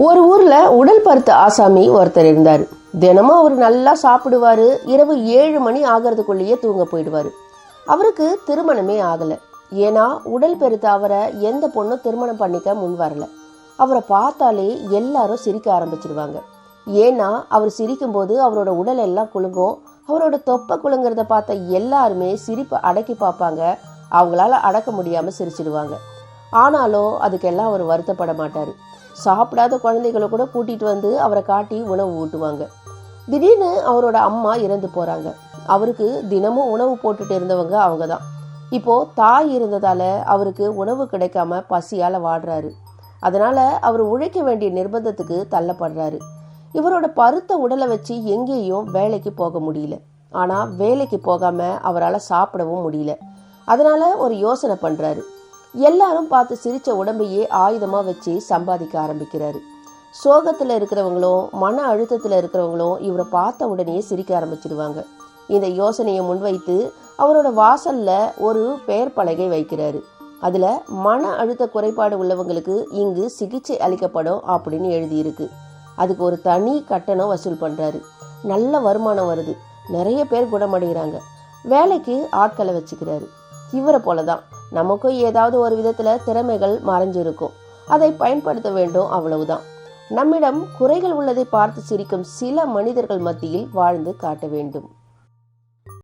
ஒரு ஊர்ல உடல் பருத்த ஆசாமி ஒருத்தர் இருந்தார். தினமும் அவர் நல்லா சாப்பிடுவாரு. இரவு ஏழு மணி ஆகிறதுக்குள்ளேயே தூங்க போயிடுவாரு. அவருக்கு திருமணமே ஆகல. ஏன்னா உடல் பெருத்த அவரை எந்த பொண்ணும் திருமணம் பண்ணிக்க முன் வரல. அவரை பார்த்தாலே எல்லாரும் சிரிக்க ஆரம்பிச்சிடுவாங்க ஏன்னா அவர் சிரிக்கும்போது அவரோட உடல் எல்லாம் குலுங்கும். அவரோட தொப்பை குலுங்கிறத பார்த்த எல்லாருமே சிரிப்பை அடக்கி பார்ப்பாங்க. அவங்களால அடக்க முடியாம சிரிச்சிடுவாங்க. ஆனாலும் அதுக்கெல்லாம் அவர் வருத்தப்பட மாட்டார். சாப்பிடாத குழந்தைகளை கூட கூட்டிட்டு வந்து அவரை காட்டி உணவு ஊட்டுவாங்க. திடீர்னு அவரோட அம்மா இறந்து போறாங்க. அவருக்கு தினமும் உணவு போட்டுட்டு இருந்தவங்க அவங்க தான் இப்போ தாய் இருந்ததால அவருக்கு உணவு கிடைக்காம பசியால வாடுறாரு அதனால அவர் உழைக்க வேண்டிய நிர்பந்தத்துக்கு தள்ளப்படுறாரு. இவரோட பருத்த உடலை வச்சு எங்கேயும் வேலைக்கு போக முடியல. ஆனா வேலைக்கு போகாம அவரால் சாப்பிடவும் முடியல. அதனால ஒரு யோசனை பண்றாரு. எல்லாரும் பார்த்து சிரிச்ச உடம்பையே ஆயுதமாக வச்சு சம்பாதிக்க ஆரம்பிக்கிறாரு. சோகத்தில் இருக்கிறவங்களும் மன அழுத்தத்தில் இருக்கிறவங்களும் இவரை பார்த்த உடனே சிரிக்க ஆரம்பிச்சிடுவாங்க இந்த யோசனையை முன்வைத்து அவரோட வாசல்ல ஒரு பெயர் பலகை வைக்கிறாரு. அதுல மன அழுத்த குறைபாடு உள்ளவங்களுக்கு இங்கு சிகிச்சை அளிக்கப்படும் அப்படின்னு எழுதியிருக்கு. அதுக்கு ஒரு தனி கட்டணம் வசூல் பண்றாரு. நல்ல வருமானம் வருது. நிறைய பேர் குணமடைகிறாங்க. வேலைக்கு ஆட்களை வச்சுக்கிறாரு. இவரை போலதான். நமக்கும் ஏதாவது ஒரு விதத்துல திறமைகள் மறைஞ்சிருக்கும். அதை பயன்படுத்த வேண்டும் அவ்வளவுதான். நம்மிடம் குறைகள் உள்ளதை பார்த்து சிரிக்கும் சில மனிதர்கள் மத்தியில் வாழ்ந்து காட்ட வேண்டும்.